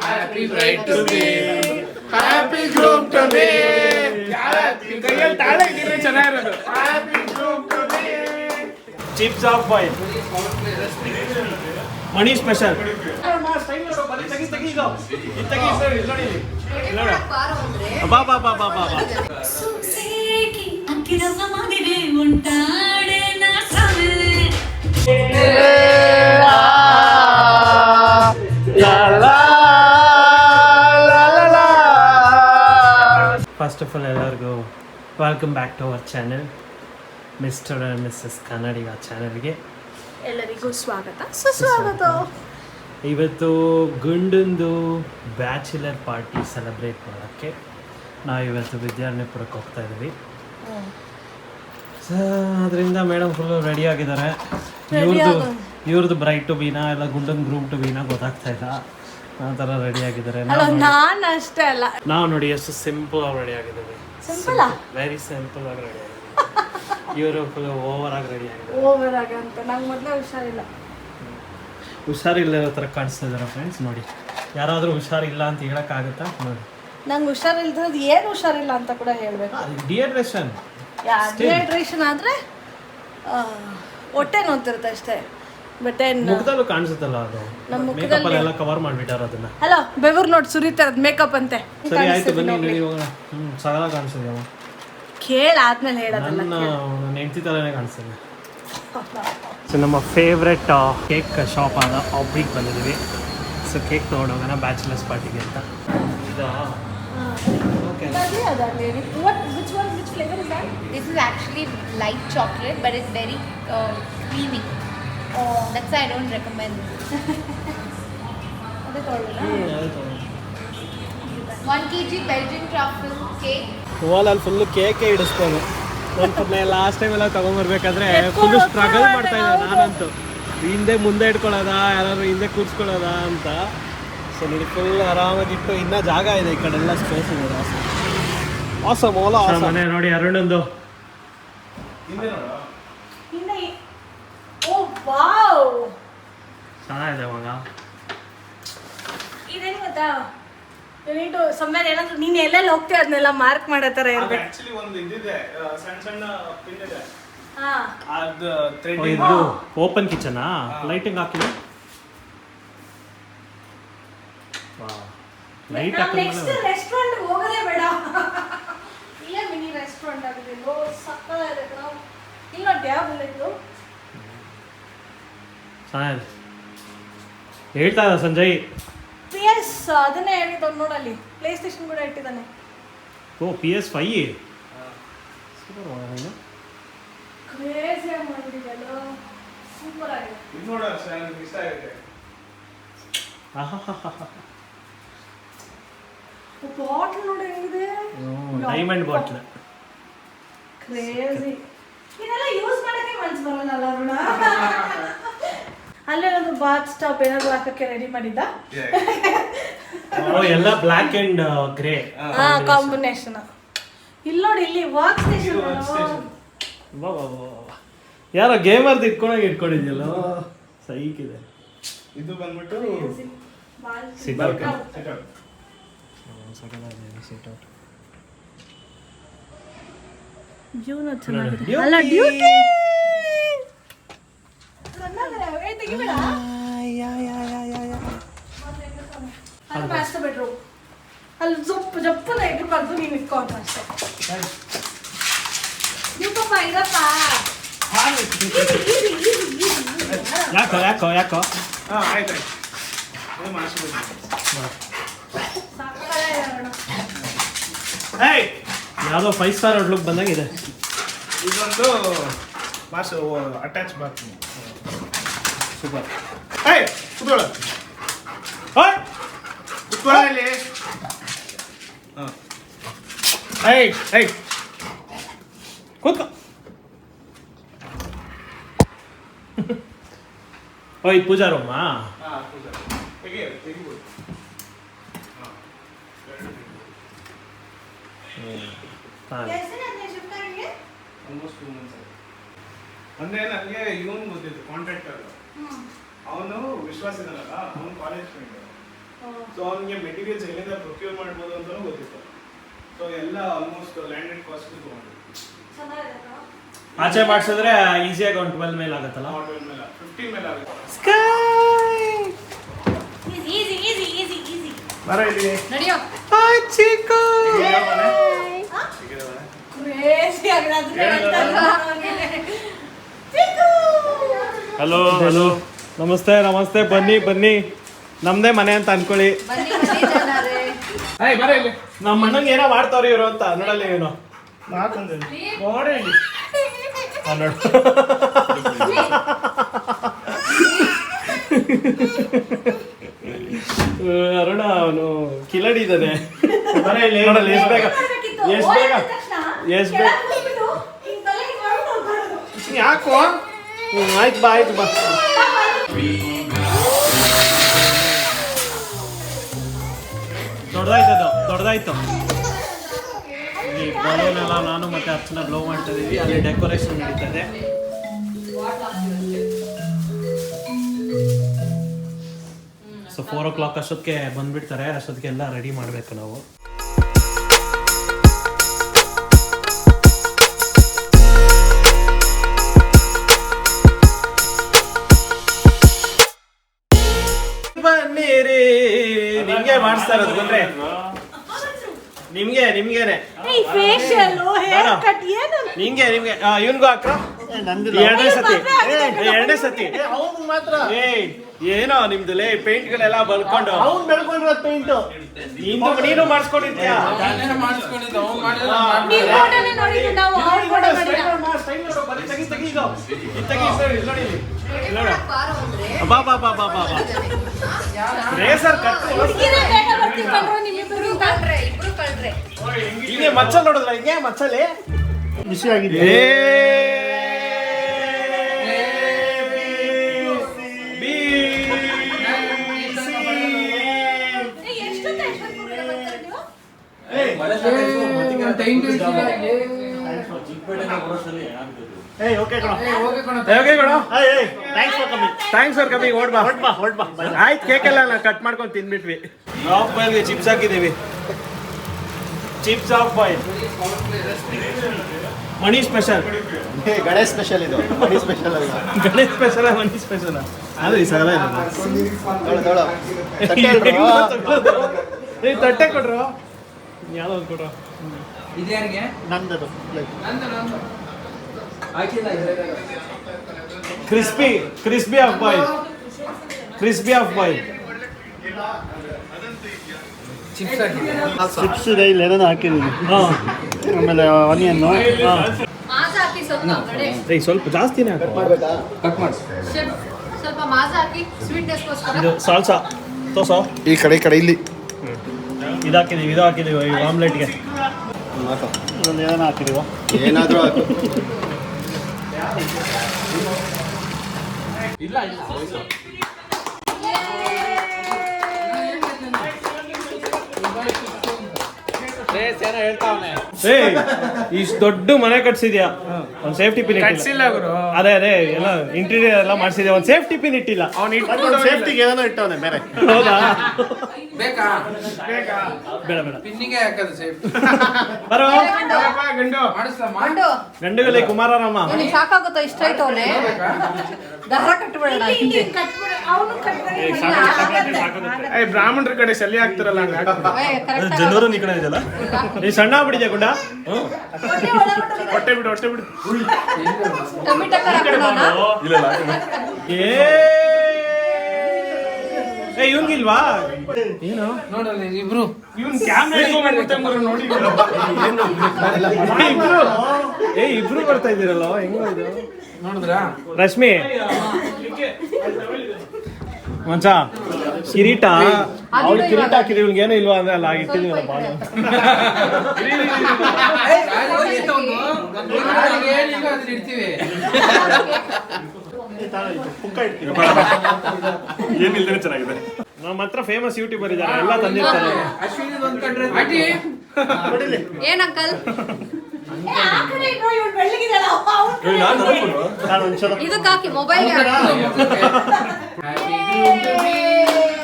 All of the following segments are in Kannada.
Happy bride to be. Happy groom to be. ಕೈಯಲ್ಲಿ ತಾಳ ಇದ್ರೆ ಚೆನ್ನಾಗಿರೋದು Happy groom to be. Chips of boy Mani special ಬಾ ಬಾ ಬಾ ಬಾ ಬಾ ಬಾ ಆಫ್ ಆಲ್ ಎಲ್ಲರಿಗೂ welcome back to our channel mister and missus Kannadiga ಚಾನೆಲ್ಗೆ ಎಲ್ಲರಿಗೂ ಸ್ವಾಗತ. ಸುಸ್ವಾಗತ. ಇವತ್ತು ಗುಂಡಂದು ಬ್ಯಾಚುಲರ್ ಪಾರ್ಟಿ ಸೆಲೆಬ್ರೇಟ್ ಮಾಡೋಕ್ಕೆ ನಾವು ಇವತ್ತು ವಿದ್ಯಾರಣ್ಯಪುರಕ್ಕೆ ಹೋಗ್ತಾ ಇದ್ದೀವಿ. ಅದರಿಂದ ಮೇಡಮ್ ಫುಲ್ಲು ರೆಡಿ ಆಗಿದ್ದಾರೆ. ಇವ್ರದ್ದು ಇವ್ರದ್ದು ಬ್ರೈಟ್ ಟು ಬೀನಾ ಎಲ್ಲ ಗುಂಡನ್ ಗ್ರೂಮ್ ಟು ಬೀನಾ ಗೊತ್ತಾಗ್ತಾ ಇಲ್ಲ. ಆ ಥರ ರೆಡಿ ಆಗಿದ್ದಾರೆ. ಅಲ್ಲ ನಾನ್ ಅಷ್ಟೇ ಅಲ್ಲ. ನಾವು ನೋಡಿ ಎಷ್ಟು ಸಿಂಪಲ್ ಆಗಿ ರೆಡಿ ಆಗಿದ್ದೀವಿ. ಸಿಂಪಲ್ ವೆರಿ ಸಿಂಪಲ್ ಆಗಿ ರೆಡಿ ಆಗಿದೆ ಇವರು ಫುಲ್ ಓವರ್ ಆಗಿ ರೆಡಿ ಆಗಿದ್ದಾರೆ. ಓವರ್ ಆಗ ಅಂತ. ನಂಗೆ ಮೊದಲೇ ಹುಷಾರಿಲ್ಲ. ಹುಷಾರಿಲ್ಲದ ಥರ ಕಾಣಿಸ್ತಾ ಇದ್ದಾರೆ ಫ್ರೆಂಡ್ಸ್ ನೋಡಿ. ಯಾರಾದರೂ ಹುಷಾರಿಲ್ಲ ಅಂತ ಹೇಳೋಕ್ಕಾಗುತ್ತಾ ನೋಡಿ. ನಂಗೆ ಹುಷಾರಿಲ್ದಿರೋದು ಏನು ಹುಷಾರಿಲ್ಲ ಅಂತ ಕೂಡ ಹೇಳಬೇಕು. ಡಿಹೈಡ್ರೇಷನ್ ಡಿಹೈಡ್ರೇಷನ್ ಆದ್ರೆ ಹೊಟ್ಟೆ ನೋಡ್ತಿರುತ್ತೆ ಅಷ್ಟೇ. ಬಟ್ ಏನ್ ಮುಖದಲ್ಲೂ ಕಾಣಿಸುತ್ತಲ್ಲ ಅದು? ನಮ್ಮ ಮೇಕಪ್ ಅಲ್ಲಿ ಎಲ್ಲ ಕವರ್ ಮಾಡ್ಬಿಟ್ಟಾರ ಅದನ್ನ. ಹಲೋ ಬೆವರು ನೋಡಿ ಸುರಿತಾ ಮೇಕಪ್ ಅಂತೆ. ಸರಿ ಆಯ್ತು ಬನ್ನಿ ನೋಡಿ ಹೋಗೋಣ. ಹ್ಮ್ ಸಗಲ ಕಾಣಿಸ್ತದೆ ಅವ ಕೇಳ ಆದ್ಮೇಲೆ ಹೇಳೋದಲ್ಲ ನನ್ನ ನನ್ನ ಹೆಂಡತಿ ತರನೇ ಕಾಣಿಸ್ತದೆ. ಸೊ ನಮ್ಮ ಫೇವ್ರೆಟ್ ಕೇಕ್ ಶಾಪ್ ಆದ ಆಬ್ರಿಗೆ ಬಂದಿದ್ದೀವಿ. ಸೊ ಕೇಕ್ ತೊಗೊಂಡೋಗೋಣ ಬ್ಯಾಚುಲರ್ಸ್ ಪಾರ್ಟಿಗೆ ಅಂತ. ಇದಾ? Okay what which one which flavor is that? This is actually light chocolate, but it's very uh, creamy. That's why I don't recommend. ಅದೇ ತಗೊಳ್ಳೋಣ One kg Belgian truffle cake. ಅಲ್ಲಿ ಫುಲ್ಲು ಕೇಕೆ ಇಡಿಸ್ಬೋದು. ನಾನು ಲಾಸ್ಟ್ ಟೈಮ್ ಎಲ್ಲ ತಗೊಂಬರ್ಬೇಕಾದ್ರೆ ಫುಲ್ ಸ್ಟ್ರಗಲ್ ಮಾಡ್ತಾ ಇದ್ದೆ ನಾನಂತೂ. ಹಿಂದೆ ಮುಂದೆ ಇಟ್ಕೊಳ್ಳೋದ ಯಾರು ಹಿಂದೆ ಕೂರ್ಸ್ಕೊಳ್ಳೋದ ಅಂತ. ಸೊ ನೋಡಿ ಫುಲ್ ಆರಾಮಾಗಿಟ್ಟು ಇನ್ನೂ ಜಾಗ ಇದೆ ಈ ಕಡೆ ಎಲ್ಲ ಸ್ಪೇಸ್ ಇದೆ ಆಸಮ್ ಓಲಾ ಮನೆ ನೋಡಿ ಅರುಣಂದು ವಾವ್ ಚೆನ್ನಾಗಿದೆ ಮಗ. ಇದೇನು ಗೊತ್ತಾ? ನೀಟು ಸಮ್ಮೇರ್ ಏನಾದ್ರು ನೀನು ಎಲ್ಲೆಲ್ಲಿ ಹೋಗ್ತೀಯ ಅದನ್ನೆಲ್ಲ ಮಾರ್ಕ್ ಮಾಡೋ ಥರ ಇರ್ಬೇಕು. ಆಕ್ಚುಲಿ ಒಂದು ಇದಿದೆ ಸಣ್ಣ ಸಣ್ಣ ಪಿನ್ ಇದೆ. ಹಾ. ಅದು ಥ್ರೆಡ್ ಇದು ಓಪನ್ ಕಿಚನಾ ಲೈಟಿಂಗ್ ಹಾಕಿಲ್ಲ ಲೈಟ್ ಹಾಕಿ ನೆಕ್ಸ್ಟ್ ರೆಸ್ಟೋರೆಂಟ್ ಹೋಗೋದೇ ಬೇಡ. ಇಲ್ಲೇ ಮಿನಿ ರೆಸ್ಟೋರೆಂಟ್ ಆಗಿದೆ ಲೋ ಸಕ್ಕದಾಗಿದೆ ಕಣೋ. ಇಲ್ಲಿ ನೋಡಿ ಯಾವ ಬುಲೆಟ್ಟು ಚೆನ್ನಾಗಿದೆ ಹೇಳ್ತಾ ಇದ್ದ ಸಂಜಯ್? ಪಿ ಎಸ್ ಅದನ್ನೇ ಹೇಳಿದ್ದು ನೋಡಲ್ಲಿ. ಪ್ಲೇ ಸ್ಟೇಷನ್ ಕೂಡ ಇಟ್ಟಿದ್ದಾನೆ. ಓ ಪಿ ಎಸ್ ಫೈ ಕ್ರೇಜಿ ಆಗಿ ಮಾಡಿಬಿಟ್ಟಿದ್ದಲ್ಲ ಸೂಪರ್ ಆಗಿದೆ. ಬಾಟ್ಲ್ ನೋಡಿ ಹೆಂಗಿದೆ? ಡೈಮಂಡ್ ಬಾಟ್ಲ್ ಕ್ರೇಜಿ ಇದೆಲ್ಲ ಯೂಸ್ ಮಾಡಕ್ಕೆ ಮನ್ಸು ಬರಲ್ಲ ಅಲ್ಲ ಅರುಣ? ಅಲ್ಲೇ ಒಂದು ಬಾತ್ ಸ್ಟಾಪ್ ಏನಾದ್ರು ಹಾಕಕ್ಕೆ ರೆಡಿ ಮಾಡಿದ್ದ? ಓ ಎಲ್ಲ ಬ್ಲ್ಯಾಕ್ ಅಂಡ್ ಗ್ರೇ ಹಾ ಕಾಂಬಿನೇಷನ್ ಇಲ್ಲಿ ನೋಡಿ ಇಲ್ಲಿ ವರ್ಕ್ ಸ್ಟೇಷನ್ ಯಾರೋ ಗೇಮರ್ದು ಇಟ್ಕೊಂಡಾಗ ಇಟ್ಕೊಂಡಿದ್ಯಲ್ಲ? ಸೈಕ್ ಇದೆ. ಇದು ಬಂದ್ಬಿಟ್ಟು ಸಿಟ್ out. ಜೀವನ ಚೆನ್ನಾಗಿದೆ ಅಲ್ಲ ಡ್ಯೂಟಿ ಅದು ಮಾಸ್ಟರ್ ಬೆಡ್ರೂಮ್ ಅಲ್ಲಿ ಜೊಪ್ಪು ಜಪ್ಪನ ಇಟ್ಬಾರ್ದು ನೀನು ಇಟ್ಕೊಂಡು ಅಷ್ಟೇ. ನೀವು ಪಾಪ ಇರಪ್ಪ. ಯಾಕೋ ಯಾಕೋ ಯಾಕೋ? ಹಾಂ ಆಯ್ತು ಆಯ್ತು. ಏಯ್! ಯಾವುದೋ ಫೈವ್ ಸ್ಟಾರ್ ಹೋಟ್ಲಿಗೆ ಬಂದಾಗಿದೆ ಇದೊಂದು ಮಾಸ್ ಅಟ್ಯಾಚ್ ಬಾತ್ರೂಮ್ ಸೂಪರ್ ಏಯ್ ಕುತ್ಕೊಳ್ಳ. ಕುತ್ಕೊಳ್ಳ ಇಲ್ಲಿ. ಹಾಂ. ಏಯ್ ಏಯ್. ಕೂತ್ಕೋ. ಓ ಇದು ಪೂಜಾ ರೂಮಾ ಹಾಂ ಪೂಜಾ ತೆಗಿ ತೆಗಿಬೋದು ಹಾಂ. ಹಾಂ ಆಲ್ಮೋಸ್ಟ್ ಟೂ ಮಂತ್ಸ್ ಆಯ್ತು. ಅಂದರೆ ನನಗೆ ಇವನ್ ಗೊತ್ತಿತ್ತು ಕಾಂಟ್ರಾಕ್ಟರ್ ಅವನು ವಿಶ್ವಾಸ ಇದ್ದಾನಲ್ಲ ಅವನು ಕಾಲೇಜ್ ಫ್ರೆಂಡ್ ಸೊ ಅವನಿಗೆ ಮೆಟೀರಿಯಲ್ಸ್ ಎಲ್ಲಿಂದ ಪ್ರೊಕ್ಯೂರ್ ಮಾಡ್ಬೋದು ಅಂತಲೂ ಗೊತ್ತಿತ್ತು. ಸೊ ಎಲ್ಲ ಆಲ್ಮೋಸ್ಟ್ ಲ್ಯಾಂಡೆಡ್ ಕಾಸ್ಟ್ ತಗೊಂಡು. ಆಚೆ ಮಾಡಿಸಿದ್ರೆ ಈಸಿಯಾಗಿ ಒಂದು ಟ್ವೆಲ್ ಮೇಲೆ ಆಗುತ್ತಲ್ಲ? ಮೇಲೆ ಫಿಫ್ಟೀನ್ ಮೇಲೆ ಆಗುತ್ತೆ. ಈಸಿ ಈಸಿ ಈಸಿ ಈಸಿ ಬರ ಇಲ್ಲಿ. Hi hi crazy hello hello ನಮಸ್ತೆ ನಮಸ್ತೆ. ಬನ್ನಿ ಬನ್ನಿ. ನಮ್ದೇ ಮನೆ ಅಂತ ಅನ್ಕೊಳ್ಳಿ. ಬನ್ನಿ ಬನ್ನಿ ಜನರೇ. ಏಯ್ ಬರ ಇಲ್ಲಿ. ನಮ್ಮ ಅಣ್ಣಂಗೆ ಏನೋ ಮಾಡ್ತಾವ್ರಿ ಇವರು ಅಂತ. ನೋಡಲ್ಲ ಏನು. ಅರುಣ ಅವನು ಕಿಲಡಿ ಇದ್ದಾನೆ ಬರ ಇಲ್ಲಿ. ನೋಡಲ್ಲ ಎಷ್ಟು ಬೇಗ ಎಷ್ಟು ಬೇಗ ಎಷ್ಟು ಬೇಗ ಯಾಕೋ? ಹ್ಞೂ ಆಯ್ತು ಬಾ ಆಯ್ತು ಬಾ. ದೊಡ್ಡದಾಯ್ತು ಅದು ದೊಡ್ಡದಾಯ್ತು ಈ ಬಲೂನ್ ಎಲ್ಲ ನಾನು ಮತ್ತೆ ಅರ್ಚನ ಬ್ಲೋ ಮಾಡ್ತಾ ಇದೀವಿ. ಅಲ್ಲಿ ಡೆಕೋರೇಷನ್ ನಡೀತದೆ. ಸೊ ಫೋರ್ ಓ ಕ್ಲಾಕ್ ಅಷ್ಟೊತ್ತಿಗೆ ಬಂದ್ಬಿಡ್ತಾರೆ. ಅಷ್ಟೊತ್ತಿಗೆ ಎಲ್ಲ ರೆಡಿ ಮಾಡಬೇಕು ನಾವು. ನಿಮ್ಗೆ ಮಾಡಿಸ್ತಾ ಇರೋದು ಬಂದ್ರೆ. ನಿಮ್ಗೆ ನಿಮ್ಗೇನೆ. ಫೇಶಿಯಲ್ ಹೇರ್ ಕಟ್ ಏನು? ನಿಂಗೆ ನಿಮ್ಗೆ ಇವನ್ಗೂ ಹಾಕ್ರ? ಎರಡನೇ ಸತಿ. ಎರಡನೇ ಸತಿ. ಏ ಏನೋ ನಿಮ್ದು ಲೇ ಪೇಂಟ್ ಗಳೆಲ್ಲ ಬಲ್ಕೊಂಡು ಅವ್ನು ಬೆಳ್ಕೊಂಡಿರೋ ಪೇಂಟ್ ನೀನು ನೀನು ಮಾಡಿಸ್ಕೊಂಡಿರ್ತೀಯ ನೀವು ಬಾ ಬಾ ಬಾ ಬಾ ಬಾ ಬಾ. ರೇಸರ್ ಹಿಂಗೆ ಮಚ್ಚಲ್ ನೋಡಿದ್ರ ಹಿಂಗೆ ಮಚ್ಚಲ್ಲಿ. ಬಿಸಿ ಆಗಿದೆ. ಏ ಬಿ ಸಿ. ಎಷ್ಟೊತ್ತ ಎಷ್ಟೊತ್ತು ಬರ್ತಾರೆ ನೀವು? ಏಯ್ ಓಕೆ ಕಣ. ಓಕೆ ಕೊಡು ಏಯ್ ಏಯ್ thanks for coming thanks for coming ಓಡ್ ಬಾ. ಬಾ ಬಾ ಆಯ್ತು ಕೇಕ್ ಎಲ್ಲ ನಾವು ಕಟ್ ಮಾಡ್ಕೊಂಡು ತಿಂದ್ಬಿಟ್ವಿ ಆಫ್ ಬಾಯ್ಲ್ಗೆ ಚಿಪ್ಸ್ ಹಾಕಿದ್ದೀವಿ. Chips half boil Mani special Ganesh special ಇದು. ಮಣಿ ಸ್ಪೆಷಲ್ ಅಲ್ಲ. ಗಣೇಶ್ ಸ್ಪೆಷಲ್ ಮಣಿ ಸ್ಪೆಷಲ್ ಆದ್ರೆ ಈ ಸಲ ತಟ್ಟೆ. ಏ ಕೊಡ್ರು. ಯಾವ್ದು ಕೊಡ್ರು. ನಂದದು. Crispy crispy half boil crispy half boil chips ಇದೆ ಇಲ್ಲಿ ಏನೋ ಹಾಕಿದ್ದೀನಿ. ಹಾಂ. ಆಮೇಲೆ ಆನಿಯನ್ನು ಮಾಸ ಹಾಕಿ ಸ್ವಲ್ಪ ಜಾಸ್ತಿನೇ ಕಟ್ ಜಾಸ್ತಿನೇ ಹಾಕು ಶೆಫ್ ಸ್ವಲ್ಪ ಮಾಸ ಹಾಕಿ ಸ್ವೀಟ್ನೆಸ್ಗೋಸ್ಕರ ಇದು ಸಾಲ್ಸಾ. ತೋಸೋ ಈ ಕಡೆ ಈ ಕಡೆ ಇಲ್ಲಿ. ಇದು ಹಾಕಿದೀವಿ ಇದು ಹಾಕಿದೀವಿ ಈ ಆಮ್ಲೆಟ್ಗೆ. ಏನಾದರೂ ಏನೇನೋ ಹಾಕಿದೀವ? ಏನಾದರೂ ಹಾಕು. ಏಯ್ ಇಷ್ಟು ದೊಡ್ಡ ಮನೆ ಕಟ್ಸಿದ್ಯಾ? ಒಂದ್ ಸೇಫ್ಟಿ ಪಿನ್ ಕಟ್ಸಿಲ್ಲ ಗುರು. ಅದೇ ಅದೇ ಎಲ್ಲ ಇಂಟೀರಿಯರ್ ಎಲ್ಲ ಮಾಡ್ಸಿದ್ಯಾ? ಒಂದ್ ಸೇಫ್ಟಿ ಪಿನ್ ಇಟ್ಟಿಲ್ಲ. ಅವ್ನು ಒಂದು ಸೇಫ್ಟಿಗೆ ಏನೋ ಇಟ್ಟವನೆ ಬೇರೆ. ಹೌದಾ? ಬೇಕಾ? ಬೇಕಾ? ಬೇಡ ಬೇಡ. ಪಿನ್ನಿಗೆ ಹಾಕೋದು ಸೇಫ್. ಬರೋ. ಬರಪ್ಪ, ಗಂಡು. ಮಾಡಿಸ್ಲಮ್ಮ? ಮಂಡು ಗಂಡುಗಲಿ ಕುಮಾರರಾಮ. ನಿನಗೆ ಸಾಕಾಗುತ್ತೋ ಇಷ್ಟ ಆಯ್ತು ಅವನೇ. ದಾರ ಕಟ್ಬಿಡೋಣ ಏಯ್ ಬ್ರಾಹ್ಮಣರ ಕಡೆ ಶಲ್ಯ ಆಗ್ತಿರಲ್ಲ ಜನರು ಈ ಕಡೆ ಇದೆಯಲ್ಲ? ನೀ ಸಣ್ಣ ಬಿಡಿದ್ಯಾ ಗುಂಡ? ಹೊಟ್ಟೆ ಬಿಡು ಹೊಟ್ಟೆ ಬಿಡು. ಟೊಮೆಟೊ ಇಲ್ಲ ಏ ಏ ಇವಂಗಿಲ್ವಾ ಏನು ನೋಡಲ್ಲ ಇಬ್ರು ಇವ್ನ್ ಕ್ಯಾಮ್ರಾ ನೋಡಿ ಏ, ಇಬ್ರು ಏ ಇಬ್ರು ಬರ್ತಾ ಇದ್ದೀರಲ್ಲ ಹೆಂಗ್ ಇದು ನೋಡಿದ್ರಾ ರಶ್ಮಿ ಮಂಚ ಕಿರೀಟ ಅವ್ಳು ಕಿರೀಟ ಹಾಕಿದ್ರಿ ಇವ್ನಿಗೆ ಏನೂ ಇಲ್ವಾ ಅಂದ್ರೆ ಅಲ್ಲ ಅದನ್ನ ಇಡ್ತೀವಿ ಏನಿಲ್ದೇ ಚೆನ್ನಾಗಿದೆ ನಮ್ಮ ಹತ್ರ ಫೇಮಸ್ ಯೂಟ್ಯೂಬರ್ ಇದ್ದಾರೆ ಎಲ್ಲ ತಂದಿರ್ತಾರೆ ಅಶ್ವಿನಿ ಒಂದ್ ಇದಕ್ಕೆ ಹಾಕಿ ಮೊಬೈಲ್ ಏ,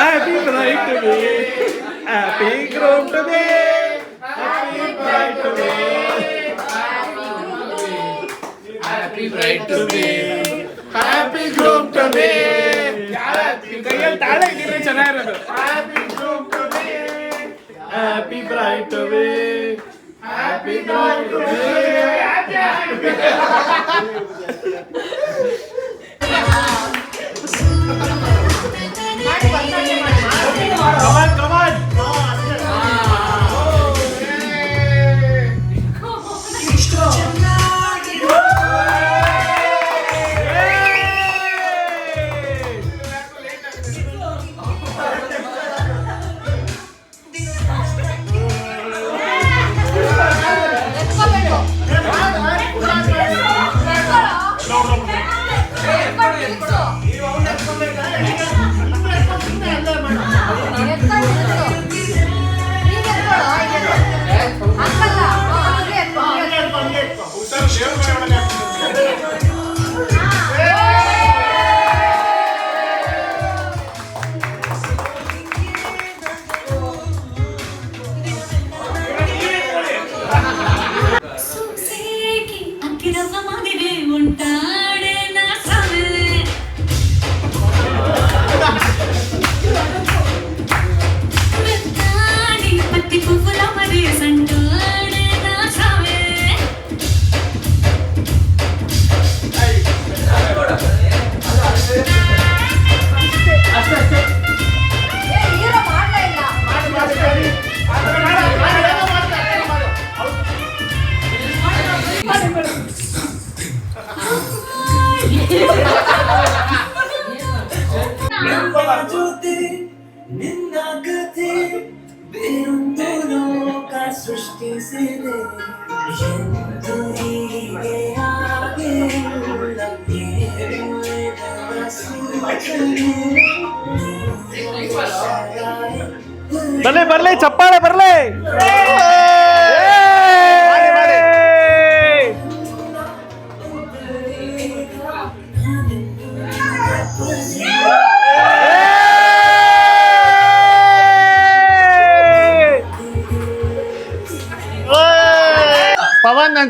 Happy bright to me. Happy groom to be. Happy bright to be. Happy bright to happy groom to be ಕೈಯಲ್ಲಿ ತಾಳ ಇದ್ರೆ ಚೆನ್ನಾಗಿರೋದು happy groom to be Happy bright to be. Happy groom to be Come on, come ಸೊಸೆಗೆ ಜೊತೆ ನಿನ್ನ ಕಥೆ ಬೇರೊಂದು ಲೋಕ ಸೃಷ್ಟಿಸಿದೆ ಎಂದು ಹೀಗೆ ಆಗಿಲ್ಲ ಏನು ಇದರ ಸೂಚನೆ? ಬರ್ಲಿ ಬರ್ಲಿ ಚಪ್ಪಾಳೆ ಬರ್ಲಿ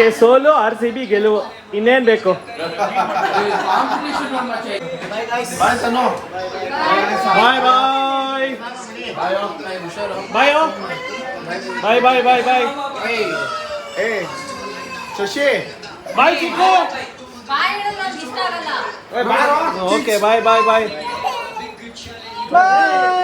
C S K ಸೋಲು ಆರ್ ಸಿ ಬಿ ಗೆಲುವು ಇನ್ನೇನ್ ಬೇಕು ಬಾಯ್ ತನು ಬಾಯ್ ಬಾಯ್ ಬಾಯ್ ಬಾಯ್ ಬಾಯ್ ಬಾಯ್ ಬಾಯ್ ಏ ಶಶಿ ಬಾಯ್ ಚಿಕ್ಕು ಓಕೆ ಬಾಯ್ ಬಾಯ್ ಬಾಯ್ ಬಾಯ್